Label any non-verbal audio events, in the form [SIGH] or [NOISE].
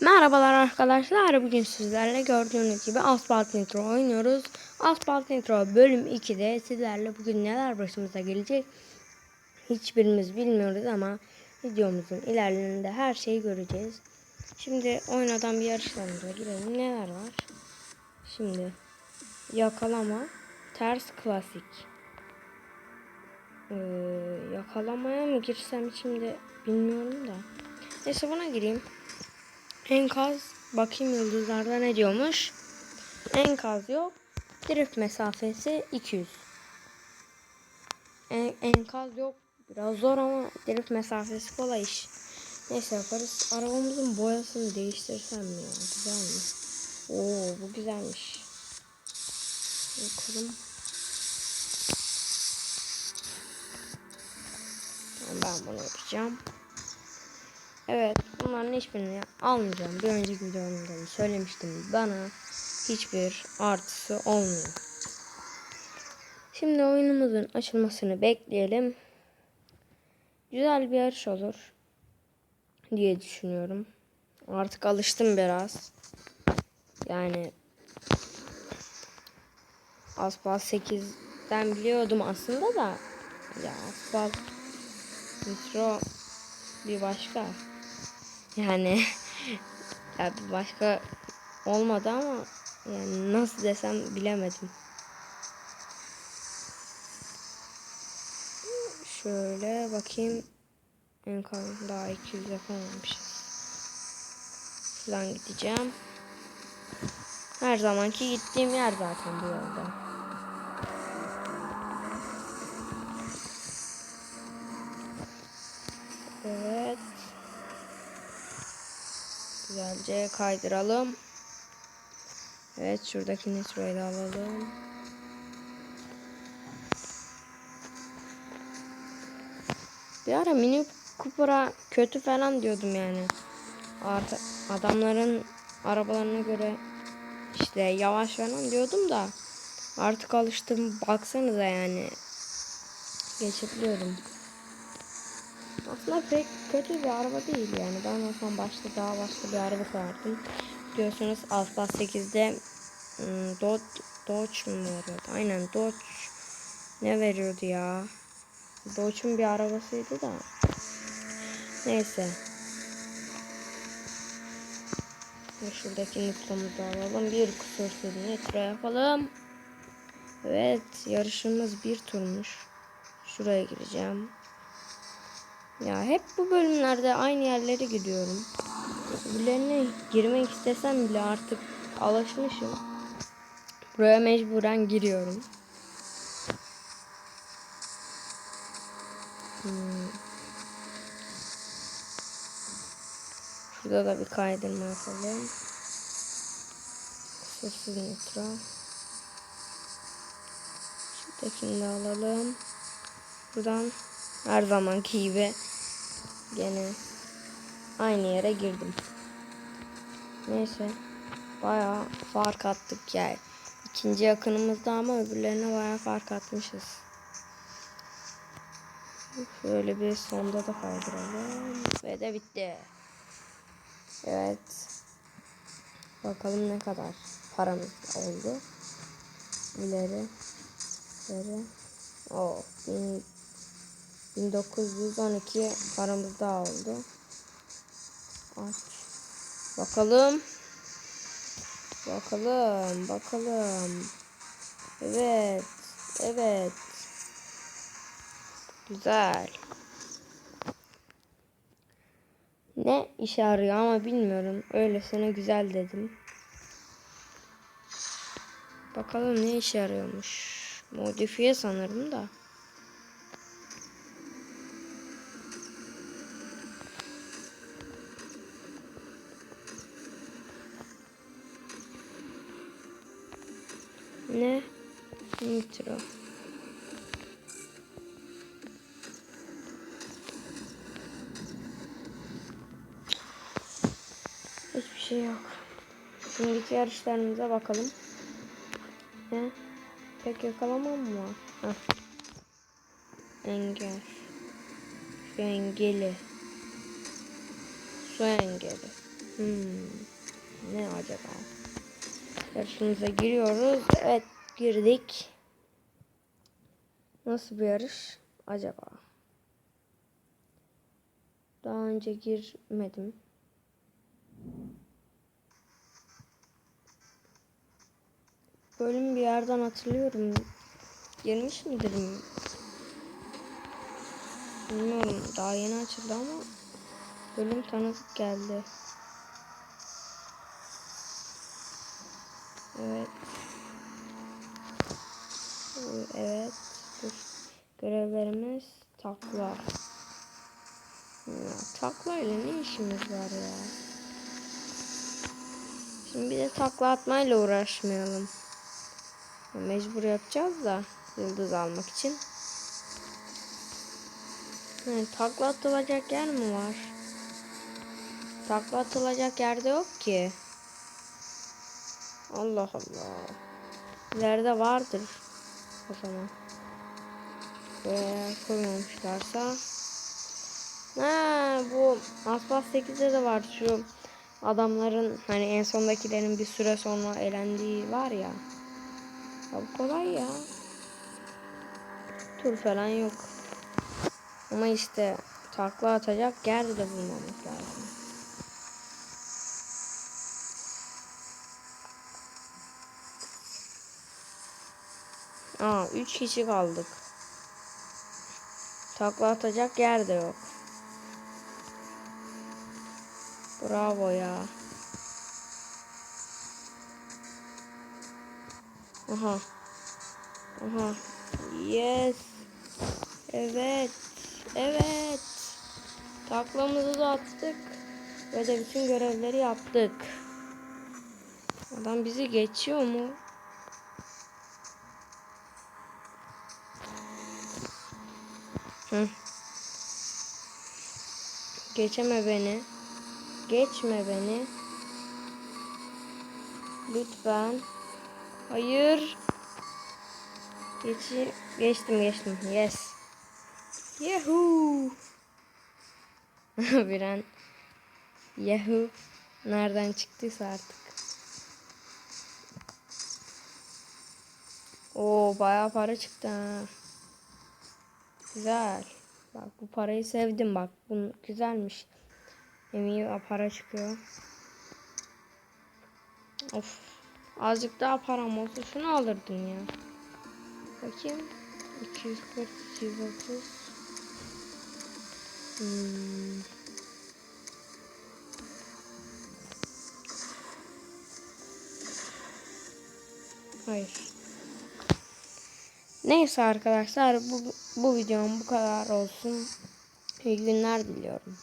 Merhabalar arkadaşlar. Bugün sizlerle gördüğünüz gibi Asphalt Nitro oynuyoruz. Asphalt Nitro bölüm 2'de sizlerle bugün neler başımıza gelecek hiçbirimiz bilmiyoruz ama videomuzun ilerlerinde her şeyi göreceğiz. Şimdi oynadan bir yarışlarımıza girelim. Neler var? Şimdi yakalama ters klasik. Ee, yakalamaya mı girsem şimdi bilmiyorum da. Neyse buna gireyim. Enkaz bakayım yıldızlarda ne diyormuş. Enkaz yok. Drift mesafesi 200. En, enkaz yok. Biraz zor ama drift mesafesi kolay iş. Neyse yaparız. Arabamızın boyasını değiştirsem mi ya? Güzel mi? Oo bu güzelmiş. Bakalım. Ben bunu yapacağım. Evet bunların hiçbirini almayacağım. Bir önceki videomda da söylemiştim. Bana hiçbir artısı olmuyor. Şimdi oyunumuzun açılmasını bekleyelim. Güzel bir yarış olur diye düşünüyorum. Artık alıştım biraz. Yani Asphalt 8'den biliyordum aslında da ya Asphalt Nitro bir başka. Yani [LAUGHS] ya başka olmadı ama yani nasıl desem bilemedim. Şöyle bakayım. En kalın daha 200 yapamamışız. Şuradan gideceğim. Her zamanki gittiğim yer zaten bu yolda. Evet. Güzelce kaydıralım. Evet şuradaki nitroyu da alalım. Bir ara mini Cooper'a kötü falan diyordum yani. Artık adamların arabalarına göre işte yavaş falan diyordum da artık alıştım. Baksanıza yani. Geçebiliyorum. Aslında pek kötü bir araba değil yani. Ben o zaman başta daha başka bir araba vardım. Diyorsunuz Alfa 8'de hmm, Dodge, Dodge mu veriyordu? Aynen Dodge ne veriyordu ya? Dodge'un bir arabasıydı da. Neyse. Ve şuradaki nitromuzu alalım. Bir kusursuz nitro yapalım. Evet yarışımız bir turmuş. Şuraya gireceğim. Ya hep bu bölümlerde aynı yerlere gidiyorum. Öbürlerine girmek istesem bile artık alışmışım. Buraya mecburen giriyorum. Hmm. Şurada da bir kaydırma yapalım. Kusursuz nitro. Şuradakini de alalım. Buradan her zamanki gibi gene aynı yere girdim. Neyse bayağı fark attık yani. İkinci yakınımızda ama öbürlerine bayağı fark atmışız. Şöyle bir sonda da kaydıralım. Ve de bitti. Evet. Bakalım ne kadar paramız oldu. İleri. İleri. Oh, bin 1912 paramız daha oldu. Aç. Bakalım. Bakalım. Bakalım. Evet. Evet. Güzel. Ne işe yarıyor ama bilmiyorum. Öylesine güzel dedim. Bakalım ne işe yarıyormuş. Modifiye sanırım da. Ne? Nitro. Hiçbir şey yok. Şimdiki yarışlarımıza bakalım. Ne? Pek yakalamam mı? Heh. Engel. Şu engeli. Su engeli. Hmm. Ne acaba? Yarışımıza giriyoruz. Evet girdik. Nasıl bir yarış acaba? Daha önce girmedim. Bölüm bir yerden hatırlıyorum. Girmiş midir? Bilmiyorum. Daha yeni açıldı ama bölüm tanıdık geldi. Evet. Evet. Görevlerimiz takla. Ya, takla ile ne işimiz var ya? Şimdi bir de takla atmayla uğraşmayalım. Ya, Mecbur yapacağız da yıldız almak için. Yani takla atılacak yer mi var? Takla atılacak yerde yok ki. Allah Allah. İleride vardır o zaman. Buraya koymamışlarsa. Ha bu Aspas 8'de de var şu adamların hani en sondakilerin bir süre sonra elendiği var ya. Ya bu kolay ya. Tur falan yok. Ama işte takla atacak yer de bulmamız lazım. Aa, üç kişi kaldık. Takla atacak yer de yok. Bravo ya. Aha. Aha. Yes. Evet. Evet. Taklamızı da attık. Ve de bütün görevleri yaptık. Adam bizi geçiyor mu? Geçeme beni. Geçme beni. Lütfen. Hayır. Geçi geçtim geçtim. Yes. Yahoo. [LAUGHS] Bir an Yahoo nereden çıktıysa artık. Oo bayağı para çıktı ha. Güzel. Bak bu parayı sevdim bak. Bu güzelmiş. Hem iyi para çıkıyor. Of. Azıcık daha param olsa şunu alırdım ya. Bakayım. 240, 230. Hmm. Hayır. Neyse arkadaşlar bu, bu videom bu kadar olsun. İyi günler diliyorum.